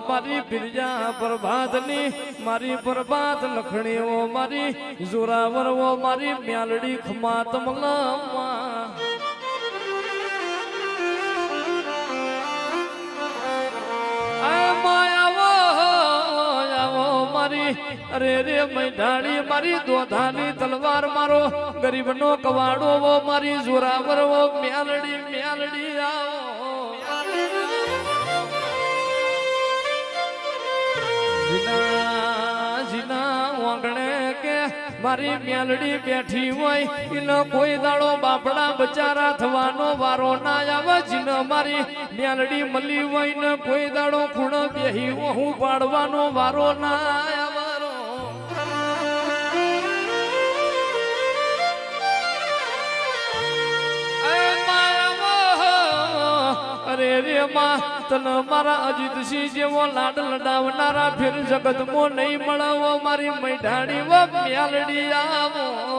મારી બિરજા પ્રભાતની, મારી પ્રભાત લખણીઓ મારી, જોરાવરવો મારી મ્યાલડી ખમાત મલામા આ અરે રે મૈઢાણી મારી દોધાની તલવાર મારો, ગરીબનો કવાડો મારી જોરાવર વો મ્યાલડી મ્યાલડી આવો જીના જીના કે મારી મેલડી બેઠી હોય એનો કોઈ દાડો બાપડા બચારા થવાનો વારો ના આવે, જીન મારી મેલડી મળી હોય ને કોઈ દાડો ખૂણો બેહી હું પાડવાનો વારો ના રે માં તને મારા અજીતસિંહ જેવો લાડ લડાવનારા ફેર જગત મો નહીં મળાવો. મારી મૈઢાણી વ આવો.